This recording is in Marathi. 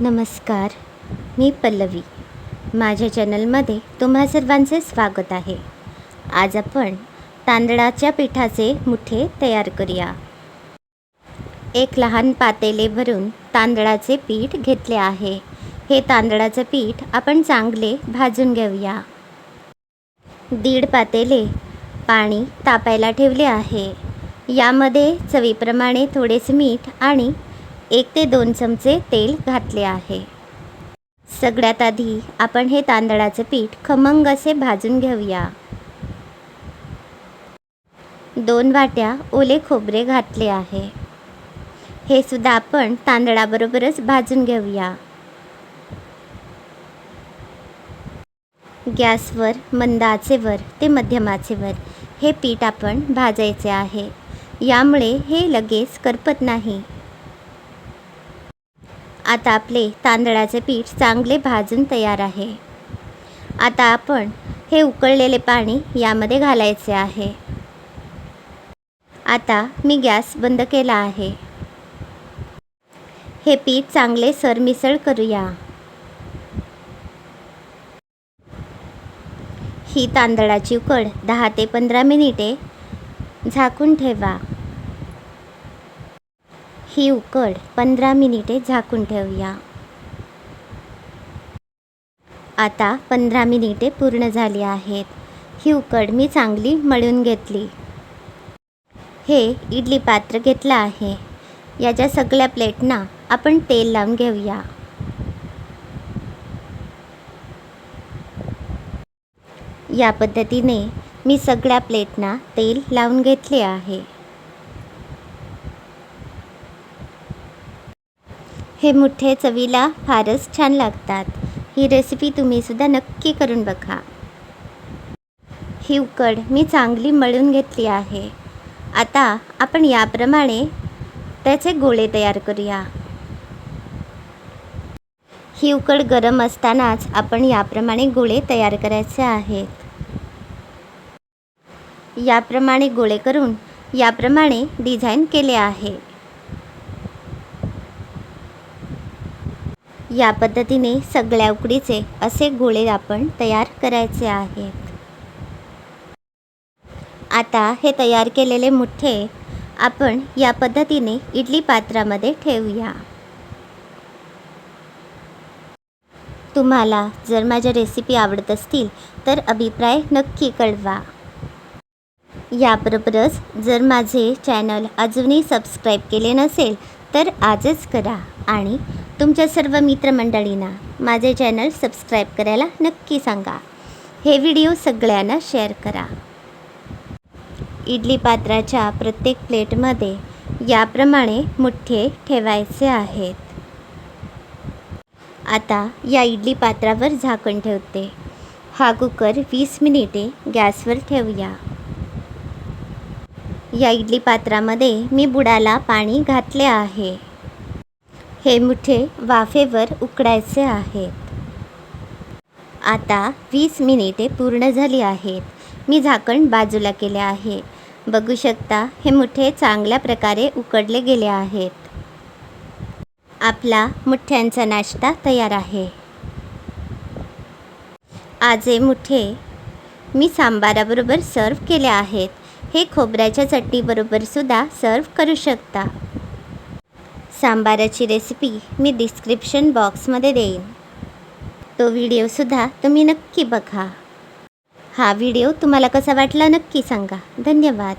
नमस्कार मी पल्लवी. माझ्या चॅनलमध्ये तुम्हा सर्वांचे स्वागत आहे. आज आपण तांदळाच्या पिठाचे मुठे तयार करूया. एक लहान पातेले भरून तांदळाचे पीठ घेतले आहे. हे तांदळाचे पीठ आपण चांगले भाजून घेऊया. दीड पातेले पाणी तापायला ठेवले आहे. यामध्ये चवीप्रमाणे थोडेसे मीठ आणि एक ते दोन चमचे तेल घातले आहे. सगळ्यात आधी आपण हे तांदळाचे पीठ खमंग असे भाजून घेऊया. दोन वाट्या ओले खोबरे घातले आहे. हे सुद्धा आपण तांदळाबरोबरच भाजून घेऊया. गॅसवर मंद आचेवर ते मध्यम आचेवर हे पीठ आपण भाजायचे आहे. यामुळे हे लगेच करपत नाही. आता आपले तांदळाचे पीठ चांगले भाजून तयार आहे. आता आपण हे उकळलेले पाणी यामध्ये घालायचे आहे. आता मी गॅस बंद केला आहे. हे पीठ चांगले सरमिसळ करूया. ही तांदळाची उकड दहा ते पंधरा मिनिटे झाकून ठेवा. ही उकड पंधरा मिनिटे झाकून ठेवूया. आता पंधरा मिनिटे पूर्ण झाली आहेत. ही उकड मी चांगली मळून घेतली. हे इडली पात्र घेतलं आहे. याच्या सगळ्या प्लेटना आपण तेल लावून घेऊया. या पद्धतीने मी सगळ्या प्लेटना तेल लावून घेतले आहे. हे मुठ्ठे चवीला फारच छान लागतात. ही रेसिपी तुम्हीसुद्धा नक्की करून बघा. ही उकड मी चांगली मळून घेतली आहे. आता आपण याप्रमाणे त्याचे गोळे तयार करूया. ही उकड गरम असतानाच आपण याप्रमाणे गोळे तयार करायचे आहेत. याप्रमाणे गोळे करून याप्रमाणे डिझाईन केले आहे. या पद्धतीने सगळ्या उकडीचे असे गोळे आपण तयार करायचे आहेत. आता हे तयार केलेले मुठ्ठे आपण या पद्धतीने इडली पात्रामध्ये ठेवूया. तुम्हाला जर माझ्या रेसिपी आवडत असतील तर अभिप्राय नक्की कळवा. याबरोबरच जर माझे चॅनल अजूनही सबस्क्राईब केले नसेल तर आजच करा आणि तुमच्या सर्व मित्रमंडळींना माझे चॅनल सबस्क्राईब करायला नक्की सांगा. हे व्हिडिओ सगळ्यांना शेअर करा. इडली पात्राच्या प्रत्येक प्लेटमध्ये याप्रमाणे मुठ्ठे ठेवायचे आहेत. आता या इडली पात्रावर झाकण ठेवते. हा कुकर वीस मिनिटे गॅसवर ठेवूया. या इडली पात्रामध्ये मी बुडाला पाणी घातले आहे. हे मुठे वाफेवर उकडायचे आहेत. आता वीस मिनिटे पूर्ण झाली आहेत. मी झाकण बाजूला केले आहे. बघू शकता हे मुठे चांगल्या प्रकारे उकडले गेले आहेत. आपला मुठ्यांचा नाश्ता तयार आहे. आज हे मुठे मी सांबाराबरोबर सर्व केले आहेत. हे खोबऱ्याच्या चटणीबरोबर सुद्धा सर्व करू शकता. सांबाराची रेसिपी मी डिस्क्रिप्शन बॉक्समध्ये देईन. तो व्हिडिओसुद्धा तुम्ही नक्की बघा. हा व्हिडिओ तुम्हाला कसा वाटला नक्की सांगा. धन्यवाद.